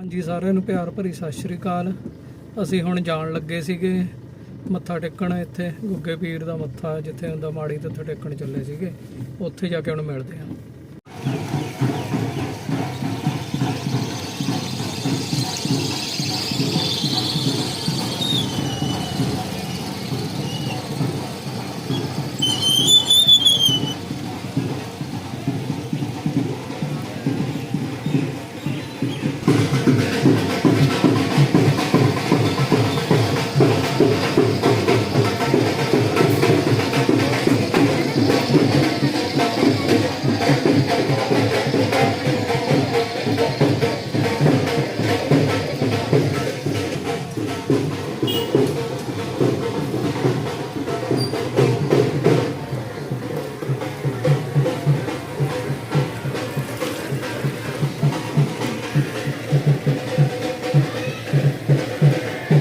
ਹਾਂਜੀ, ਸਾਰਿਆਂ ਨੂੰ ਪਿਆਰ ਭਰੀ ਸਤਿ ਸ਼੍ਰੀ ਅਕਾਲ। ਅਸੀਂ ਹੁਣ ਜਾਣ ਲੱਗੇ ਸੀਗੇ ਮੱਥਾ ਟੇਕਣ, ਇੱਥੇ ਗੁੱਗੇ ਪੀਰ ਦਾ ਮੱਥਾ, ਜਿੱਥੇ ਹੁੰਦਾ ਮਾੜੀ ਤੇ ਉੱਥੇ ਟੇਕਣ ਚੱਲੇ ਸੀਗੇ। ਉੱਥੇ ਜਾ ਕੇ ਹੁਣ ਮਿਲਦੇ ਹਾਂ।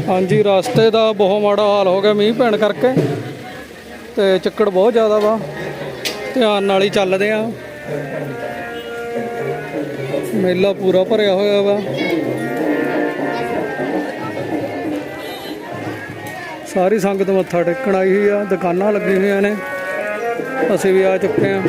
ਹਾਂਜੀ, ਰਸਤੇ ਦਾ ਬਹੁਤ ਮਾੜਾ ਹਾਲ ਹੋ ਗਿਆ ਮੀਂਹ ਪੈਣ ਕਰਕੇ ਤੇ ਚੱਕੜ ਬਹੁਤ ਜ਼ਿਆਦਾ ਵਾ। ਧਿਆਨ ਨਾਲ ਹੀ ਚੱਲਦੇ ਆ। ਮੇਲਾ ਪੂਰਾ ਭਰਿਆ ਹੋਇਆ ਵਾ। ਸਾਰੀ ਸੰਗਤ ਮੱਥਾ ਟੇਕਣ ਆਈ ਹੋਈ ਆ, ਦੁਕਾਨਾਂ ਲੱਗੀਆਂ ਹੋਈਆਂ ਨੇ। ਅਸੀਂ ਵੀ ਆ ਚੁੱਕੇ ਆ।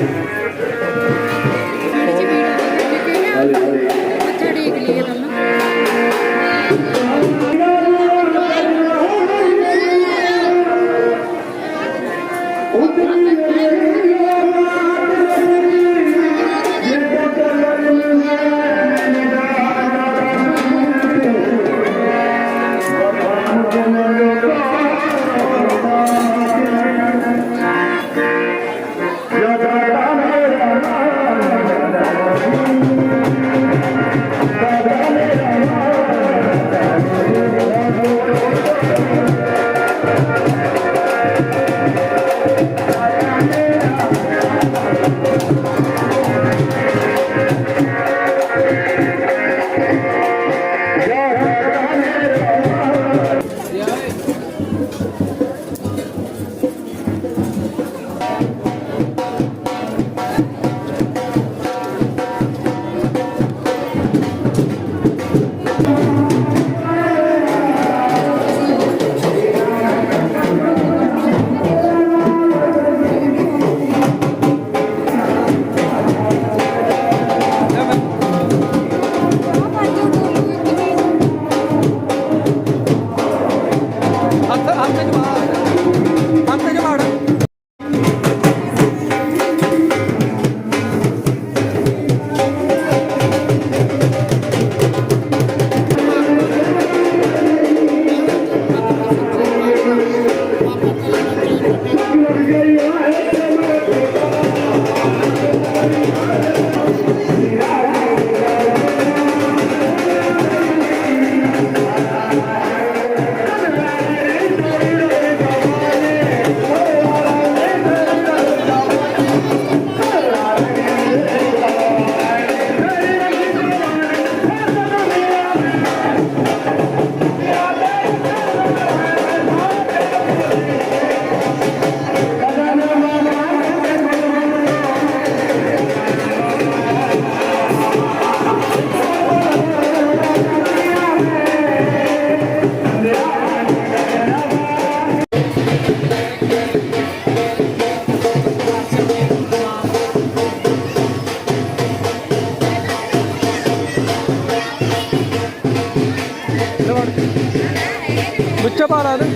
ਵਿੱਚ ਪਾ ਲਾ ਦੇ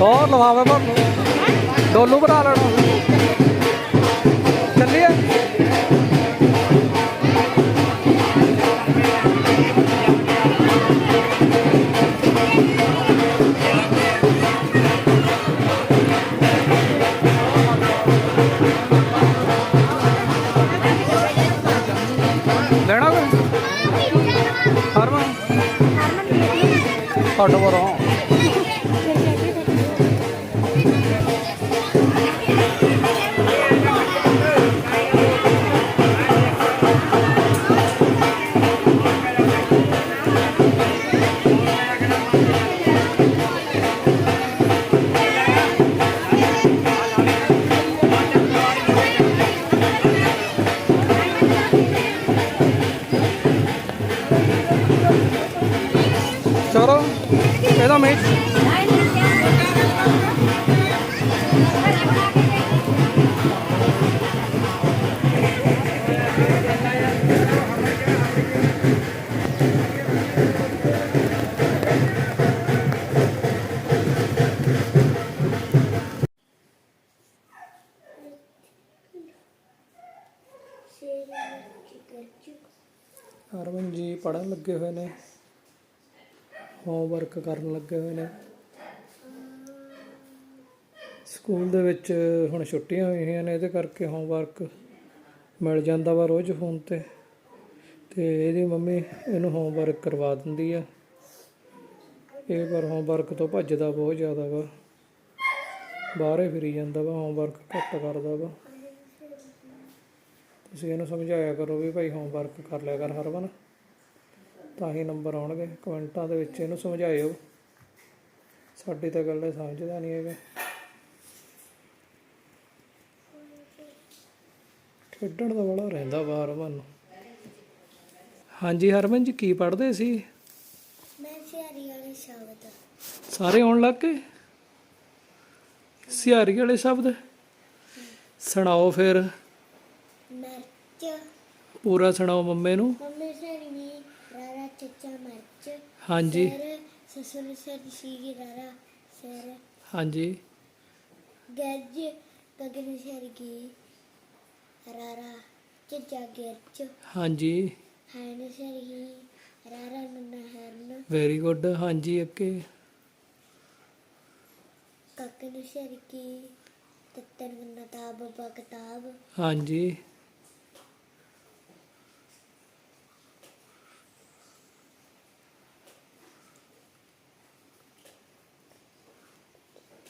ਹੋਰ ਲਵਾਵੇ ਪਰ ਡੋਲੂ ਬਣਾ ਲੈਣਾ। ਚੱਲੀਏ। பாட்டு வரும். ਇਹਦਾ ਮੈਂ ਹਰਮਨ ਜੀ ਪੜਨ ਲੱਗੇ ਹੋਏ ਨੇ। ਹੋਮਵਰਕ ਕਰਨ ਲੱਗੇ ਹੋਏ ਨੇ। ਸਕੂਲ ਦੇ ਵਿੱਚ ਹੁਣ ਛੁੱਟੀਆਂ ਹੋਈਆਂ ਨੇ, ਇਹਦੇ ਕਰਕੇ ਹੋਮਵਰਕ ਮਿਲ ਜਾਂਦਾ ਵਾ ਰੋਜ਼ ਫੋਨ ਤੇ। ਤੇ ਇਹਦੀ ਮੰਮੀ ਇਹਨੂੰ ਹੋਮਵਰਕ ਕਰਵਾ ਦਿੰਦੀ ਆ। ਇਹ ਪਰ ਹੋਮਵਰਕ ਤੋਂ ਭੱਜਦਾ ਬਹੁਤ ਜ਼ਿਆਦਾ ਵਾ। ਬਾਹਰੇ ਫਿਰੀ ਜਾਂਦਾ ਵਾ ਹੋਮਵਰਕ ਘੱਟ ਕਰਦਾ ਵਾ। ਤੁਸੀਂ ਇਹਨੂੰ ਸਮਝਾਇਆ ਕਰੋ ਵੀ ਭਾਈ ਹੋਮਵਰਕ ਕਰ ਲਿਆ ਕਰ ਹਰ ਹਰਮਨ ਤਾਂ ਹੀ ਨੰਬਰ ਆਉਣਗੇ। ਕਮੈਂਟਾਂ ਦੇ ਵਿੱਚ ਇਹਨੂੰ ਸਮਝਾਇਓ। ਸਾਡੀ ਤਾਂ ਗੱਲ ਸਮਝਦਾ ਨਹੀਂ ਹੈਗਾ। ਖੇਡਣ ਦਾ ਬੜਾ ਰਹਿੰਦਾ ਵਾ ਹਰਮਨ ਨੂੰ ਹਾਂਜੀ ਹਰਮਨ ਜੀ ਕੀ ਪੜ੍ਹਦੇ ਸੀ? ਮੈਂ ਸਿਆਰੀ ਵਾਲੇ ਸ਼ਬਦ। ਸਾਰੇ ਆਉਣ ਲੱਗ ਗਏ? ਸਿਹਾਰੀ ਵਾਲੇ ਸ਼ਬਦ? ਸੁਣਾਓ ਫਿਰ। ਮਿਰਚ। ਪੂਰਾ ਸੁਣਾਓ ਮੰਮੇ ਨੂੰ ਮੰਮੀ ਸਿਆਰੀ ਨੇ ਰਾਰਾ ਚੱਚਾ ਮਿਰਚ ਹਾਂਜੀ। ਸਿਰ ਸਸੁਰ ਸਿਆਰੀ ਸੀਗੀ ਰਾਰਾ ਸਿਰ। ਹਾਂਜੀ। ਗੱਜ ਗਗਨ ਸਿਆਰੀ ਕੀ ਰਾਰਾ ਚੱਚਾ ਗਿਰਚ ਹਾਂਜੀ। ਹੈਨ ਸਿਆਰੀ ਰਾਰਾ ਨੰਨਾ ਹਰਨ ਵੈਰੀ ਗੁੱਡ ਹਾਂਜੀ ਅੱਗੇ ਕੱਕਨ ਸਿਆਰੀ ਕੀ ਤਤਨ ਨੰਨਾ ਤਾਬ ਬੱਬਾ ਕਿਤਾਬ ਹਾਂਜੀ।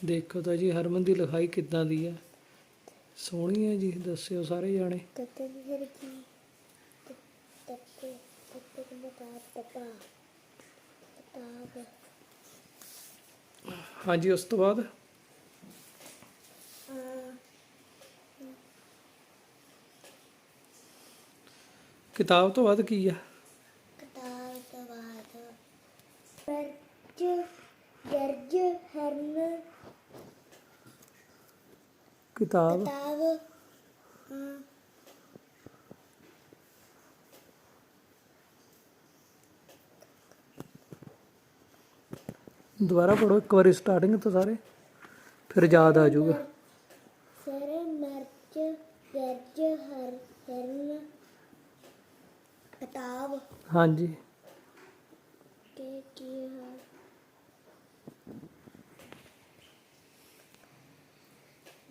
ਦੇਖੋ ਤਾਂ ਜੀ ਹਰਮਨ ਦੀ ਲਿਖਾਈ ਕਿੱਦਾਂ ਦੀ ਹੈ ਸੋਹਣੀ ਹੈ ਜੀ ਦੱਸਿਓ ਸਾਰੇ ਜਾਣੇ। ਤਤਨ ਸਿਆਰੀ ਕੀ? ਤੱਤੇ ਤੱਤੇ ਨੰਨਾ ਤਾਬ ਪਪਾ ਕਿਤਾਬ। ਹਾਂਜੀ ਉਸ ਤੋਂ ਬਾਅਦ? ਕਿਤਾਬ ਤੋਂ ਬਾਅਦ ਕੀ ਆ ਕਿਤਾਬ ਤੋਂ ਬਾਅਦ ਮਿਰਚ ਗਰਜ ਹਰਨ ਕਿਤਾਬ। ਦੁਬਾਰਾ ਪੜੋ ਇੱਕ ਵਾਰੀ ਸਟਾਰਟਿੰਗ ਤੋਂ ਸਾਰੇ ਫਿਰ ਯਾਦ ਆ ਜਾਊਗਾ। ਸਰ ਮਿਰਚ ਗਰਜ ਹਰ ਹਰਨ। ਕਿਤਾਬ। ਹਾਂਜੀ। ਤੇ ਕੀ ਹੈ?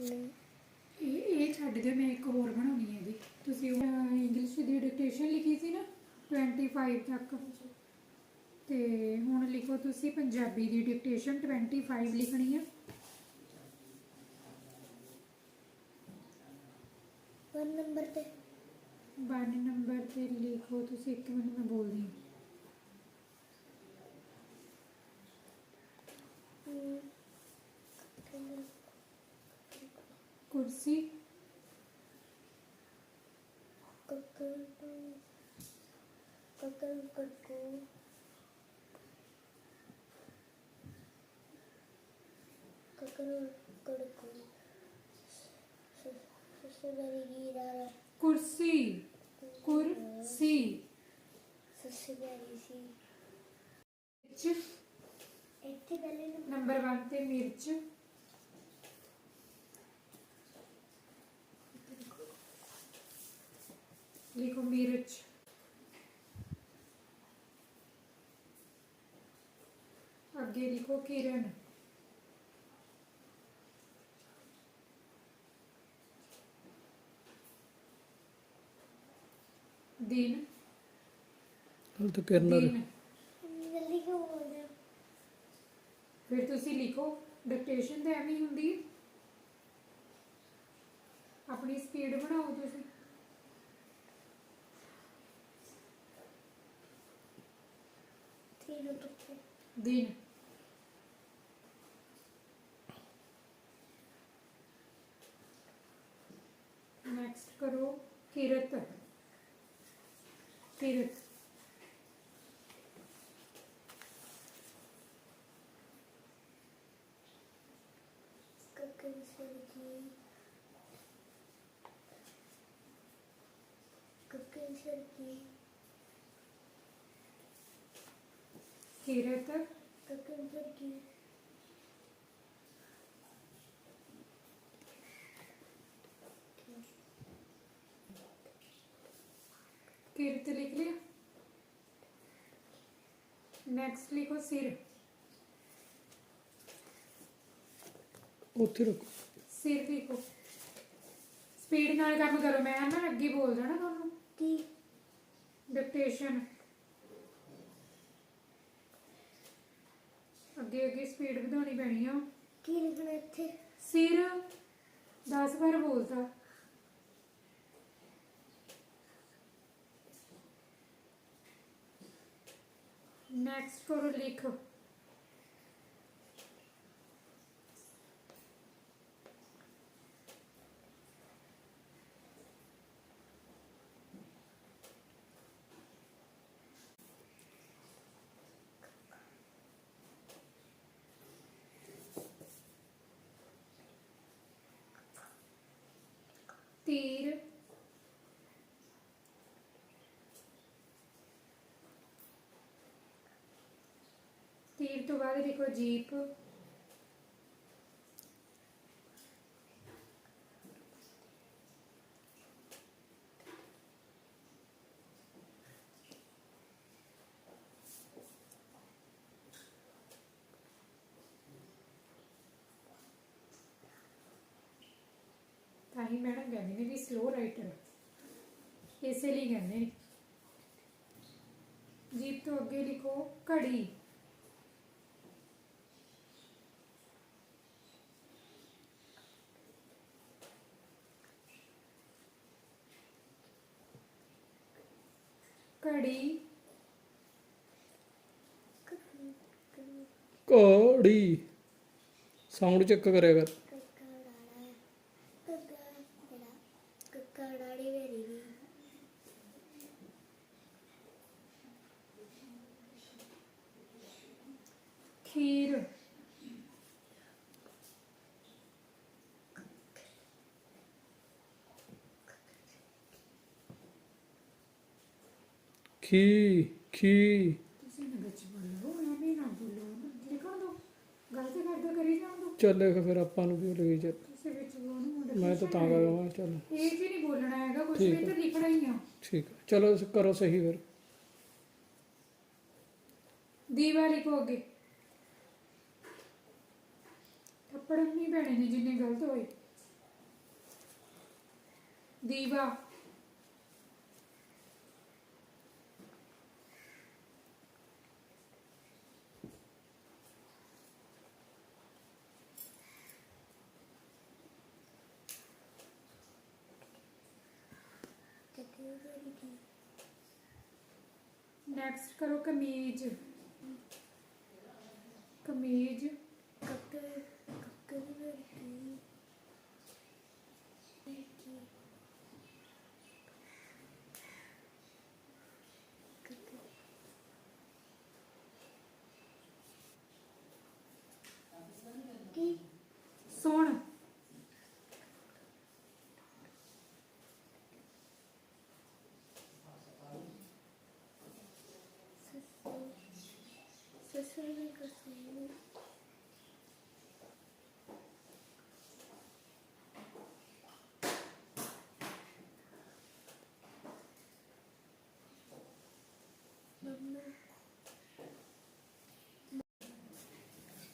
ਨ- ਇਹ ਇਹ ਛੱਡ ਦਿਓ ਮੈਂ ਇੱਕ ਹੋਰ ਬਣਾਉਣੀ ਹੈ ਜੀ। ਤੁਸੀਂ ਇੰਗਲਿਸ਼ ਦੀ ਡਿਕਟੇਸ਼ਨ ਲਿਖੀ ਸੀ ਨਾ 25 ਤੱਕ। ਤੇ ਹੁਣ ਲਿਖੋ ਤੁਸੀਂ ਪੰਜਾਬੀ ਦੀ ਡਿਕਟੇਸ਼ਨ 25 ਲਿਖਣੀ ਹੈ। ਵਨ ਨੰਬਰ ਤੇ। 1 ਨੰਬਰ ਤੇ ਲਿਖੋ ਤੁਸੀਂ ਇੱਕ ਮਿੰਟ ਮੈਂ ਬੋਲਦੀ ਹਾਂ ਹਮ, ਕੁਰਸੀ ਕੁੱਕਰ ਕੁੱਕਰ ਕੁੱਕੂ ਕੁੱਕਰ ਕੁੱਕੂ ਗੀਰਾ ਕੁਰਸੀ ਕੁਰਸੀ ਸਸੁਰੀ ਸੀ ਮਿਰਚ ਇੱਥੇ ਪਹਿਲੇ ਨੰਬਰ ਨੰਬਰ 1 ਤੇ ਮਿਰਚ ਲਿਖੋ ਮਿਰਚ ਲਿਖੋ ਕਿਰਨ। ਦਿਨ। ਹਲ ਤਾਂ ਕਿਰਨਰ ਦਿਨ ਜਲਦੀ ਕਿਉਂ ਬੋਲਦੇ ਹੋ ਫਿਰ ਤੁਸੀਂ ਲਿਖੋ ਡਿਕਟੇਸ਼ਨ ਤੇ ਐਵੇਂ ਹੀ ਹੁੰਦੀ ਹੈ। ਆਪਣੀ ਸਪੀਡ ਬਣਾਓ ਤੁਸੀਂ। ਤੀਨ ਤੁੱਕੇ ਦਿਨ। ਨੈਕਸਟ ਕਰੋ ਕਿਰਤ ਫਿਰ ਕੱਕਰ ਸਰ ਕੀ ਕੀ ਕਿਰਤ ਲਿਖ ਲਿਆ। ਨੈਕਸਟ ਲਿਖੋ ਸਿਰ। ਉੱਥੇ ਰੱਖੋ। ਸਿਰ ਲਿਖੋ। ਸਪੀਡ ਨਾਲ ਕੰਮ ਕਰੋ ਮੈਂ ਨਾ ਅੱਗੇ ਬੋਲ ਜਾਣਾ ਤੁਹਾਨੂੰ। ਕੀ? ਡਿਕਟੇਸ਼ਨ ਅੱਗੇ ਅੱਗੇ ਸਪੀਡ ਵਧਾਉਣੀ ਪੈਣੀ ਆ। ਕੀ ਲਿਖਣਾ ਇੱਥੇ? ਸਿਰ। 10 ਵਾਰ ਬੋਲਤਾ। ਨੈਕਸਟ ਕਰੋ ਲਿਖ ਤੀਰ ਤੀਰ ਤੋਂ ਬਾਅਦ ਲਿਖੋ ਜੀਪ ਤਾਂ ਹੀ ਮੈਡਮ ਕਹਿੰਦੇ ਨੇ ਵੀ ਸਲੋ ਰਾਈਟਰ ਇਸੇ ਲਈ ਕਹਿੰਦੇ ਨੇ। ਜੀਪ ਤੋਂ ਅੱਗੇ ਲਿਖੋ ਘੜੀ। ਘੜੀ। ਘੜੀ। ਸਾਊਂਡ ਚੈੱਕ ਕਰਿਆ ਕਰ। ਖੀ ਖੀ ਤੁਸੀਂ ਨਾ ਵਿੱਚ ਬੋਲੋ ਐਵੇਂ ਨਾ ਬੋਲੋ। ਲਿਖਣ ਦੋ ਗਲਤ ਕਰਦਾ ਕਰੀ ਜਾਣ ਦੋ ਚੱਲੇ ਫਿਰ ਆਪਾਂ ਨੂੰ ਵੀ ਲਈ ਚੱਲ। ਤੁਸੀਂ ਵਿੱਚ ਬੋਲੋ ਮੈਂ ਤਾਂ ਤਾਂ ਕਰਾਂ ਚੱਲ। ਇਹ ਵੀ ਨਹੀਂ ਬੋਲਣਾ ਹੈਗਾ ਕੁਝ ਵੀ ਤਾਂ ਲਿਖਣਾ ਹੀ ਆ। ਠੀਕ ਹੈ। ਚਲੋ ਕਰੋ ਸਹੀ ਫਿਰ। ਦੀਵਾ ਲਿਖੋ ਅੱਗੇ। ਥੱਪੜ ਨਹੀਂ ਨੇ ਜਿੰਨੇ ਗਲਤ ਹੋਏ ਦੀਵਾ। ਨੈਕਸਟ ਕਰੋ ਕਮੀਜ਼। ਕਮੀਜ਼।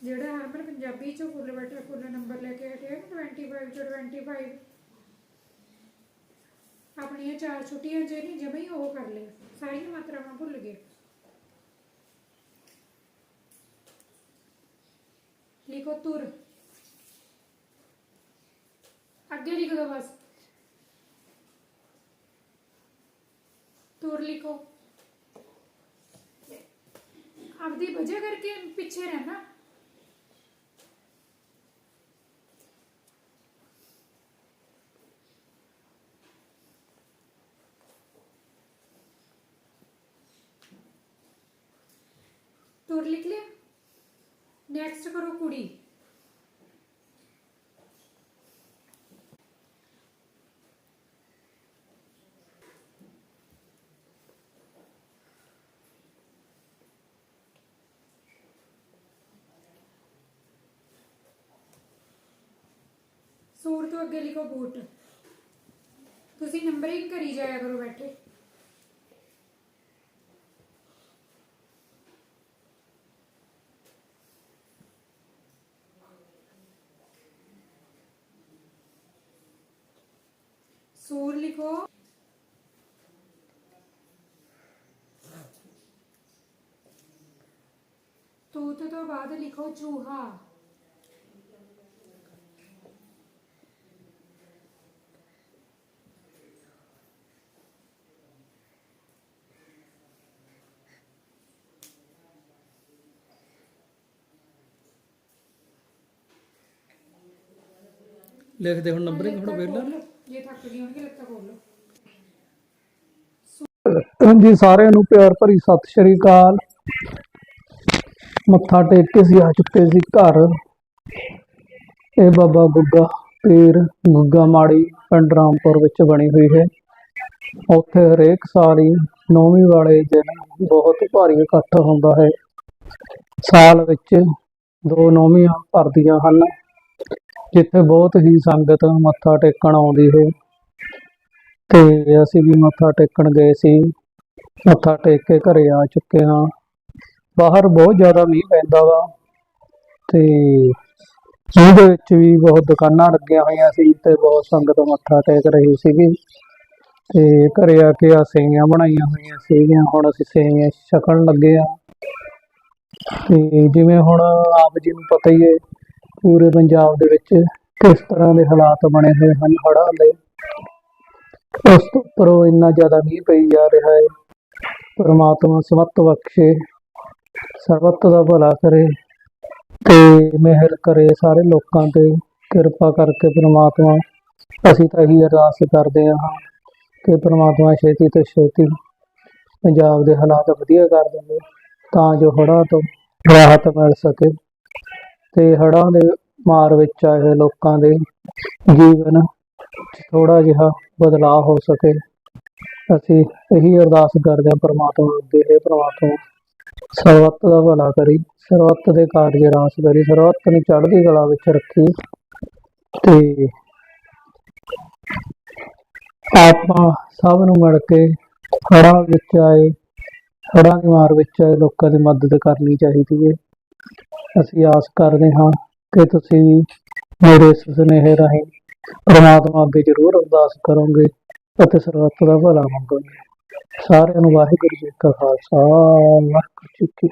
ਜਿਹੜਾ ਹਰਮਨ ਪੰਜਾਬੀ ਚੋਂ ਫੁੱਲ ਬਟਾ ਫੁੱਲ ਨੰਬਰ ਲੈ ਕੇ ਹਟਿਆ 25 ਚੋਂ 25 ਆਪਣੀਆਂ ਚਾਰ ਛੁੱਟੀਆਂ ਚ ਨਹੀਂ ਜਮਾ ਉਹ ਕਰ ਲਿਆ ਸਾਰੀਆਂ ਮਾਤਰਾਵਾਂ ਭੁੱਲ ਗਏ। ਲਿਖੋ ਤੁਰ। ਅੱਗੇ ਲਿਖ ਦੋ ਬਸ। ਤੁਰ ਲਿਖੋ। ਆਪਦੀ ਵਜ੍ਹਾ ਕਰਕੇ ਪਿੱਛੇ ਰਹਿਣਾ। ਸੂਰ ਲਿਖ ਲਿਆ? ਨੈਕਸਟ ਕਰੋ ਕੁੜੀ। ਸੂਰ ਤੋਂ ਅੱਗੇ ਲਿਖੋ ਬੂਟ। ਤੁਸੀਂ ਨੰਬਰਿੰਗ ਕਰੀ ਜਾਇਆ ਕਰੋ ਬੈਠੇ। ਸੂਰ ਲਿਖੋ ਤੂਤ ਤੋਂ ਬਾਅਦ ਲਿਖੋ ਚੂਹਾ ਲਿਖਦੇ ਹੁਣ ਨੰਬਰਿੰਗ ਹੁਣ ਵੇਲਾ ਜੇ ਥੱਕ ਗਈ ਹੋਣਗੇ ਲੱਤਾਂ ਖੋਲ ਲਓ। ਹਾਂਜੀ ਸਾਰਿਆਂ ਨੂੰ ਪਿਆਰ ਭਰੀ ਸਤਿ ਸ਼੍ਰੀ ਅਕਾਲ। ਮੱਥਾ ਟੇਕ ਕੇ ਸੀ, ਆ ਚੁੱਕੇ ਸੀ ਘਰ। ਇਹ ਬਾਬਾ ਗੁੱਗਾ ਪੀਰ ਗੁੱਗਾ ਮਾੜੀ ਪਿੰਡ ਰਾਮਪੁਰ ਵਿੱਚ ਬਣੀ ਹੋਈ ਹੈ। ਉੱਥੇ ਹਰੇਕ ਸਾਲ ਹੀ ਨੌਵੀਂ ਵਾਲੇ ਦਿਨ ਬਹੁਤ ਭਾਰੀ ਇਕੱਠ ਹੁੰਦਾ ਹੈ। ਸਾਲ ਵਿੱਚ ਦੋ ਨੌਵੀਆਂ ਭਰਦੀਆਂ ਹਨ। ਜਿੱਥੇ ਬਹੁਤ ਹੀ ਸੰਗਤ ਮੱਥਾ ਟੇਕਣ ਆਉਂਦੀ ਹੈ। ਤੇ ਅਸੀਂ ਵੀ ਮੱਥਾ ਟੇਕਣ ਗਏ ਸੀ। ਮੱਥਾ ਟੇਕ ਕੇ ਘਰੇ ਆ ਚੁੱਕੇ ਹਾਂ। ਬਾਹਰ ਬਹੁਤ ਜ਼ਿਆਦਾ ਮੀਂਹ ਪੈਂਦਾ ਵਾ। ਤੇ ਉਹਦੇ ਵਿੱਚ ਵੀ ਬਹੁਤ ਦੁਕਾਨਾਂ ਲੱਗੀਆਂ ਹੋਈਆਂ ਸੀ ਤੇ ਬਹੁਤ ਸੰਗਤ ਮੱਥਾ ਟੇਕ ਰਹੀ ਸੀਗੀ। ਤੇ ਘਰੇ ਆ ਕੇ ਆ ਸੇਵੀਆਂ ਬਣਾਈਆਂ ਹੋਈਆਂ ਸੀਗੀਆਂ। ਹੁਣ ਅਸੀਂ ਸੇਵੀਆਂ ਛਕਣ ਲੱਗੇ ਆ ਤੇ ਜਿਵੇਂ ਹੁਣ ਆਪ ਜੀ ਨੂੰ ਪਤਾ ਹੀ ਹੈ ਪੂਰੇ ਪੰਜਾਬ ਦੇ ਵਿੱਚ ਕਿਸ ਤਰ੍ਹਾਂ ਦੇ ਹਾਲਾਤ ਬਣੇ ਹੋਏ ਹਨ ਹੜ੍ਹਾਂ ਦੇ? ਉਸ ਤੋਂ ਉੱਪਰੋਂ ਇੰਨਾ ਜ਼ਿਆਦਾ ਮੀਂਹ ਪਈ ਜਾ ਰਿਹਾ ਹੈ। ਪਰਮਾਤਮਾ ਸਮਤ ਬਖਸ਼ੇ, ਸਰਬੱਤ ਦਾ ਭਲਾ ਕਰੇ ਤੇ ਮਿਹਰ ਕਰੇ ਸਾਰੇ ਲੋਕਾਂ ਤੇ। ਕਿਰਪਾ ਕਰਕੇ ਪਰਮਾਤਮਾ, ਅਸੀਂ ਤਾਂ ਇਹੀ ਅਰਦਾਸ ਕਰਦੇ ਹਾਂ ਕਿ ਪਰਮਾਤਮਾ ਛੇਤੀ ਤੋਂ ਛੇਤੀ ਪੰਜਾਬ ਦੇ ਹਾਲਾਤ ਵਧੀਆ ਕਰ ਦੇਵੇ, ਤਾਂ ਜੋ ਹੜ੍ਹਾਂ ਤੋਂ ਰਾਹਤ ਮਿਲ ਸਕੇ। ਤੇ ਹੜ੍ਹਾਂ ਦੇ ਮਾਰ ਵਿੱਚ ਆਏ ਲੋਕਾਂ ਦੇ ਜੀਵਨ ਥੋੜਾ ਜਿਹਾ ਬਦਲਾਅ ਹੋ ਸਕੇ। ਅਸੀਂ ਇਹੀ ਅਰਦਾਸ ਕਰਦੇ ਹਾਂ ਪ੍ਰਮਾਤਮਾ ਅੱਗੇ ਹੈ ਪ੍ਰਮਾਤਮਾ ਸਰਬੱਤ ਦਾ ਭਲਾ ਕਰੀ, ਸਰਬੱਤ ਦੇ ਕਾਰਜ ਰਾਸ ਕਰੀ, ਸਰਬੱਤ ਨੂੰ ਚੜ੍ਹਦੀ ਕਲਾ ਵਿੱਚ ਰੱਖੀ ਤੇ ਆਪਾਂ ਸਭ ਨੂੰ ਮਿਲ ਕੇ ਹੜ੍ਹਾਂ ਵਿੱਚ ਆਏ, ਹੜ੍ਹਾਂ ਦੀ ਮਾਰ ਵਿੱਚ ਆਏ, ਲੋਕਾਂ ਦੀ ਮਦਦ ਕਰਨੀ ਚਾਹੀਦੀ ਹੈ। ਅਸੀਂ ਆਸ ਕਰਦੇ ਹਾਂ ਕਿ ਤੁਸੀਂ ਮੇਰੇ ਇਸ ਸੁਨੇਹੇ ਰਾਹੀਂ ਪ੍ਰਮਾਤਮਾ ਅੱਗੇ ਜ਼ਰੂਰ ਅਰਦਾਸ ਕਰੋਗੇ ਅਤੇ ਸਰਬੱਤ ਦਾ ਭਲਾ ਮੰਗੋਗੇ। ਸਾਰਿਆਂ ਨੂੰ ਵਾਹਿਗੁਰੂ ਜੀ ਕਾ ਖਾਲਸਾ, ਵਾਹਿਗੁਰੂ ਜੀ ਕੀ